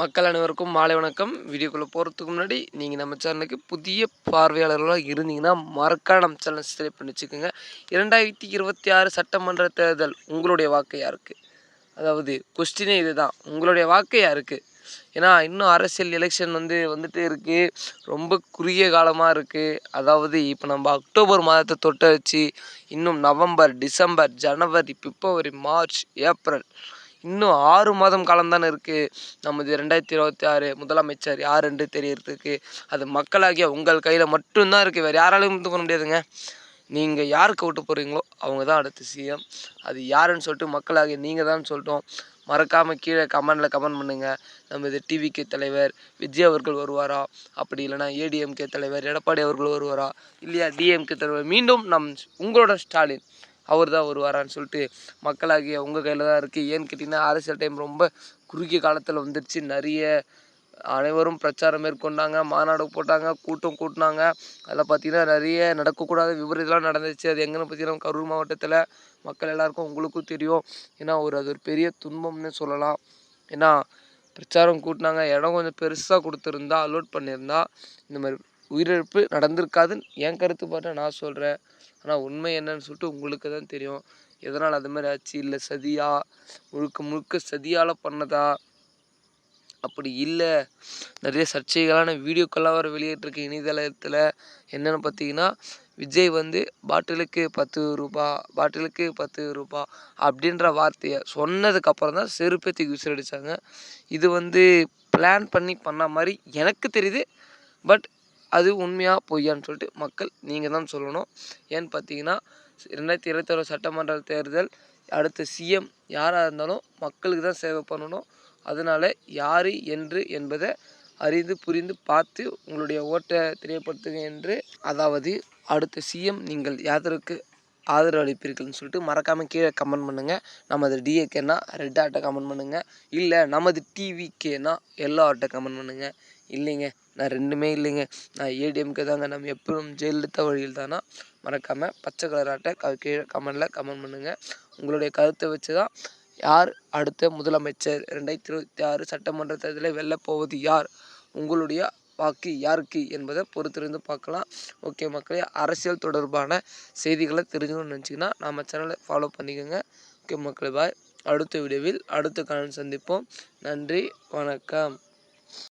மக்கள் அனைவருக்கும் மாலை வணக்கம். வீடியோக்குள்ளே போகிறதுக்கு முன்னாடி நீங்கள் நம்ம சேனலுக்கு புதிய பார்வையாளர்களாக இருந்தீங்கன்னா மறக்காம நம்ம சேனலை சப்ஸ்கிரைப் பண்ணி வச்சுக்கோங்க. இரண்டாயிரத்தி இருபத்தி ஆறு சட்டமன்ற தேர்தல் உங்களுடைய வாக்கு யாருக்கு அதாவது கொஸ்டினே இதுதான். உங்களுடைய வாக்கு யாருக்கு ஏன்னா இன்னும் அரசியல் எலெக்ஷன் வந்து வந்துகிட்டே இருக்குது ரொம்ப குறுகிய காலமாக இருக்குது அதாவது இப்போ நம்ம அக்டோபர் மாதத்தை தொட்ட வச்சு இன்னும் நவம்பர் டிசம்பர் ஜனவரி பிப்ரவரி மார்ச் ஏப்ரல் இன்னும் ஆறு மாதம் காலம்தானே இருக்குது நமது ரெண்டாயிரத்தி இருபத்தி ஆறு முதலமைச்சர் யார் என்று தெரியறதுக்கு. அது மக்களாகிய உங்கள் கையில் மட்டும்தான் இருக்குது வேறு யாராலையும் இது பண்ண முடியாதுங்க. நீங்கள் யாருக்கு ஓட்டு போடுறீங்களோ அவங்க தான் அடுத்து சிஎம் அது யாருன்னு சொல்லிட்டு மக்களாகிய நீங்கள் தான் சொல்லிட்டோம் மறக்காமல் கீழே கமெண்டில் கமெண்ட் பண்ணுங்கள் நம்ம இது டிவிகே தலைவர் விஜய் அவர்கள் வருவாரா? அப்படி இல்லைனா ஏடிஎம்கே தலைவர் எடப்பாடி அவர்கள் வருவாரா? இல்லையா டிஎம்கே தலைவர்? மீண்டும் நம் உங்களோட ஸ்டாலின். அவர் தான் வருவாரான்னு சொல்லிட்டு மக்களாகிய உங்கள் கையில் தான் இருக்குது ஏன்னு கேட்டிங்கன்னா அரசியல் டைம் ரொம்ப குறுகிய காலத்தில் வந்துடுச்சு நிறைய அனைவரும் பிரச்சாரம் மேற்கொண்டாங்க. மாநாடு போட்டாங்க கூட்டம் கூட்டினாங்க. அதில் பார்த்தீங்கன்னா நிறைய நடக்கக்கூடாத விபரீதம்லாம் நடந்துச்சு. அது எங்கன்னு பார்த்தீங்கன்னா கரூர் மாவட்டத்தில் மக்கள் எல்லாருக்கும் உங்களுக்கும் தெரியும். ஏன்னா ஒரு அது ஒரு பெரிய துன்பம்னு சொல்லலாம். ஏன்னா பிரச்சாரம் கூட்டினாங்க. இடம் கொஞ்சம் பெருசாக கொடுத்துருந்தா அலோட் பண்ணியிருந்தா இந்த மாதிரி உயிரிழப்பு நடந்திருக்காதுன்னு என் கருத்து நான் சொல்கிறேன் ஆனால் உண்மை என்னன்னு சொல்லிட்டு உங்களுக்கு தான் தெரியும். எதனால் அது மாதிரி ஆச்சு? இல்லை சதியா? முழுக்க முழுக்க சதியால் பண்ணதா? அப்படி இல்லை. நிறைய சர்ச்சைகளான வீடியோக்கெல்லாம் வர வெளியிட்டிருக்கு இணையதளத்தில். என்னென்னு பார்த்தீங்கன்னா விஜய் வந்து பாட்டிலுக்கு பத்து ரூபா பாட்டிலுக்கு பத்து ரூபா அப்படின்ற வார்த்தையை சொன்னதுக்கப்புறம் தான் செருப்பே விசிறடித்தாங்க இது வந்து பிளான் பண்ணி பண்ண மாதிரி எனக்கு தெரியுது. பட் அது உண்மையாக பொய்யான்னு சொல்லிட்டு மக்கள் நீங்கள் தான் சொல்லணும். ஏன்னு பார்த்தீங்கன்னா ரெண்டாயிரத்தி இருபத்தொரு சட்டமன்ற தேர்தல் அடுத்த சிஎம் யாராக இருந்தாலும் மக்களுக்கு தான் சேவை பண்ணணும். அதனால் யார் என்று என்பதை அறிந்து புரிந்து பார்த்து உங்களுடைய ஓட்டை தெரியப்படுத்துங்க என்று அதாவது அடுத்த சிஎம் நீங்கள் யாதருக்கு ஆதரவு அளிப்பீர்கள்னு சொல்லிட்டு மறக்காமல் கீழே கமெண்ட் பண்ணுங்கள் நமது டிஏகேனா ரெட் ஆர்ட்டை கமெண்ட் பண்ணுங்கள் இல்லை நமது டிவிகேனா எல்லோ ஆர்ட்டை கமெண்ட் பண்ணுங்கள் இல்லைங்க நான் ரெண்டுமே இல்லைங்க. நான் ஏடிஎம்கே தாங்க. நம்ம எப்பவும் ஜெயலலிதா வழியில் தானா? மறக்காமல் பச்சை கலர் ஆட்டை க கீழே கமெண்டில் கமெண்ட் பண்ணுங்கள் உங்களுடைய கருத்தை வச்சு தான் யார் அடுத்த முதலமைச்சர்? ரெண்டாயிரத்தி இருபத்தி ஆறு சட்டமன்ற தேர்தலில் வெல்லப் போவது யார்? உங்களுடைய வாக்கு யாருக்கு என்பதை பொறுத்திருந்து பார்க்கலாம். ஓகே மக்களே அரசியல் தொடர்பான செய்திகளை தெரிஞ்சுக்கணும்னு நினச்சிங்கன்னா நம்ம சேனலை ஃபாலோ பண்ணிக்கோங்க. ஓகே மக்களே பாய் அடுத்த வீடியோவில் அடுத்த காலம் சந்திப்போம். நன்றி வணக்கம்.